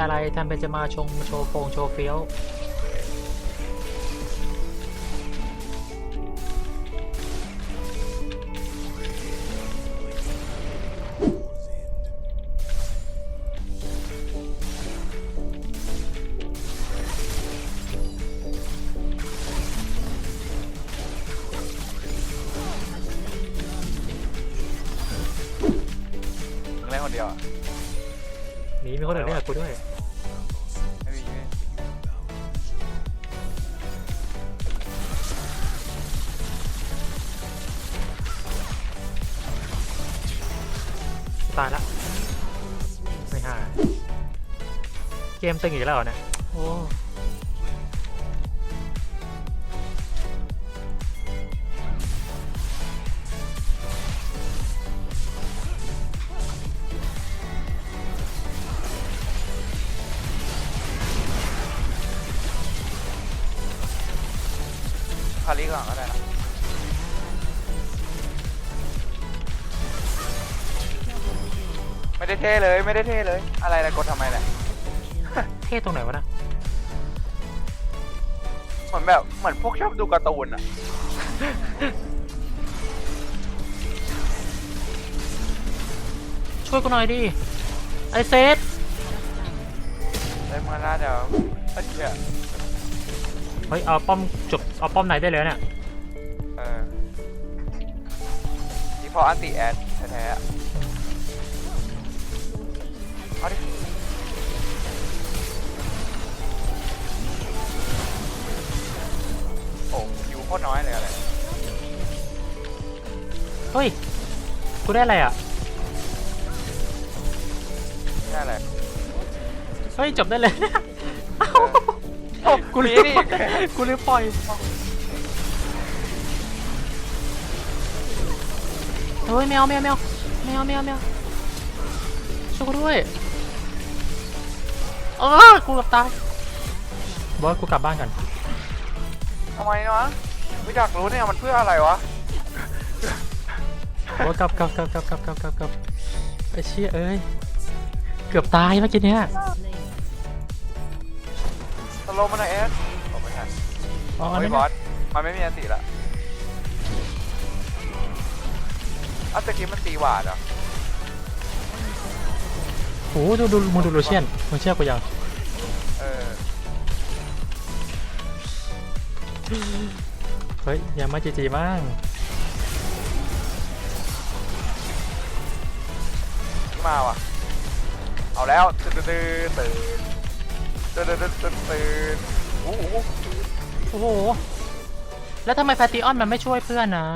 อะไรทำเป็นจะมาชงโชว์โฟงโชว์เฟี้ยว หนีมีคนอื่นเรียกกูด้วยไม่มีไม่มีตายละไม่ห่าเกมตึงอีกแล้วเนี่ยโอ้าริก่อนก็ได้นะไม่ได้เท่เลยไม่ได้เท่เลย อะไรนะกดทำไมเนี่ยเท่ตรงไหนวะนะเหมือนแบบเหมือนพวกชอบดูการ์ตูนอะช่วยกูหน่อยดิไอเซตเล่นมาน่าจะเอ้เนี่ย เฮ้ยเอาป้อมจบเอาป้อมไหนได้เลยเนี่ยเออนี่พออันติแอดแท้ๆอะเอาดิโอ้คิวโคตรน้อยเลยอะไรเฮ้ยกูได้อะไรอะไม่ได้อะไรเฮ้ยจบได้เลยเอ้าโอ้ กูลืมนี่กูลืมปล่อยเฮ้ยแมวแมวแมวแมวแมวแมวช่วยด้วยเออกูกับตายบอสกูกลับบ้านกันทำไมวะไม่อยากรู้เนี่ยมันเพื่ออะไรวะบอสกลับกลับกลับกลับกลับกลับกลับไอ้เชี่ยเอ้ยเกือบตายเมื่อกี้เนี่ย สโลว์มันหน่อยเอสผมไม่ทันอ๋ออันโอ้ยนี้บอสมันไม่มีอันติละอันตะกี้มันตีหวาดเหรอโอ้โหดูดูมึงดูลูเชียนมึงเชื่อกูยังเออเฮ้ยอย่ามาจีจีบ้างมาว่ะ เอาแล้วตื่นตื่นตื่น ตื่นตื่นตื่นตื่นตื่นโอ้โหโอ้โห แล้วทำไมแพตติออนมันไม่ช่วยเพื่อนนะ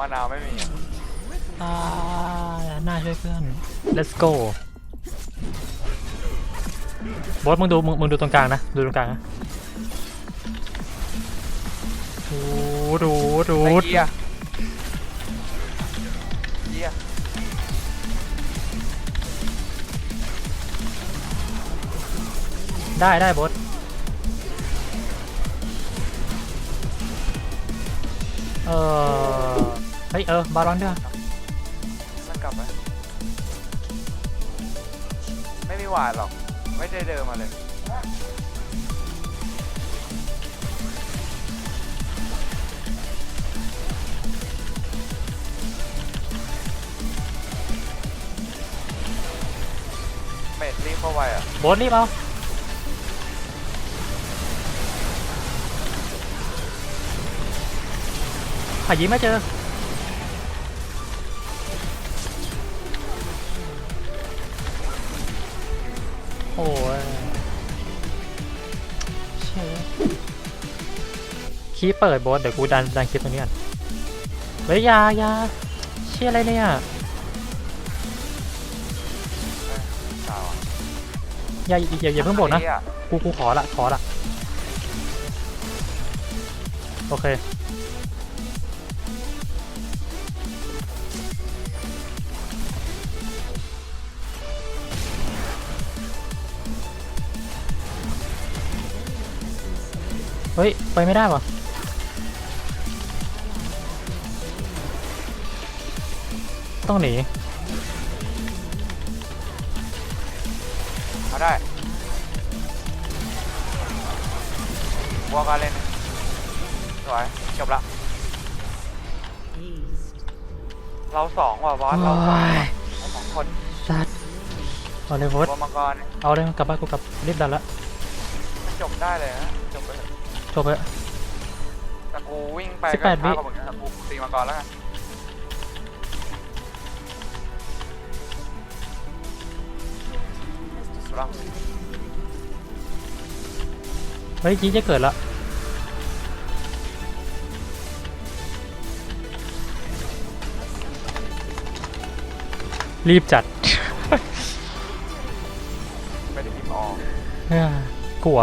มะนาวไม่มีอ่าน่าช่วยเพื่อน let's go บอสมึงดูมึงมึงดูตรงกลางนะ ดูตรงกลางนะดูดูดูไอ้เกียเกีย ได้ได้บอสเออเฮ้ยเออบาลอนด้วยมันกลับไปไม่มีหวาดหรอก ไม่ได้เดินมาเลยเมดรีบเข้าไปอะบอสรีบเอา หายิงไม่เจอโอ้ยเชี่ยคีเปิดบอสเดี๋ยวกูดันดันคลิปตรงนี้ก่อนเฮ้ยยายาเชี่ยอะไรเนี่ยสาอะอย่าอย่าอย่าเพิ่งบ่นนะ กูกูขอละขอละ โอเค เฮ้ย ไปไม่ได้วะต้องหนีมาได้วัวการเล่นสวยจบละ เราสองว่ะบอสเราสองว่ะเราสองคนสัตว์เอาเลยโบสวัวมังกรเนี่ยเอาเลยกลับบ้านกูกลับรีบดันละ มันจบได้เลยนะจบไปเถอะ จบไปแต่กูวิ่งไปสิบก็แปดวิ ช้ากว่ามึงนะแต่กูตีมังกรแล้วกันรอบเฮ้ยจีจะเกิดละรีบจัด ไม่ได้พิมพ์ออกเฮ้ยกลัว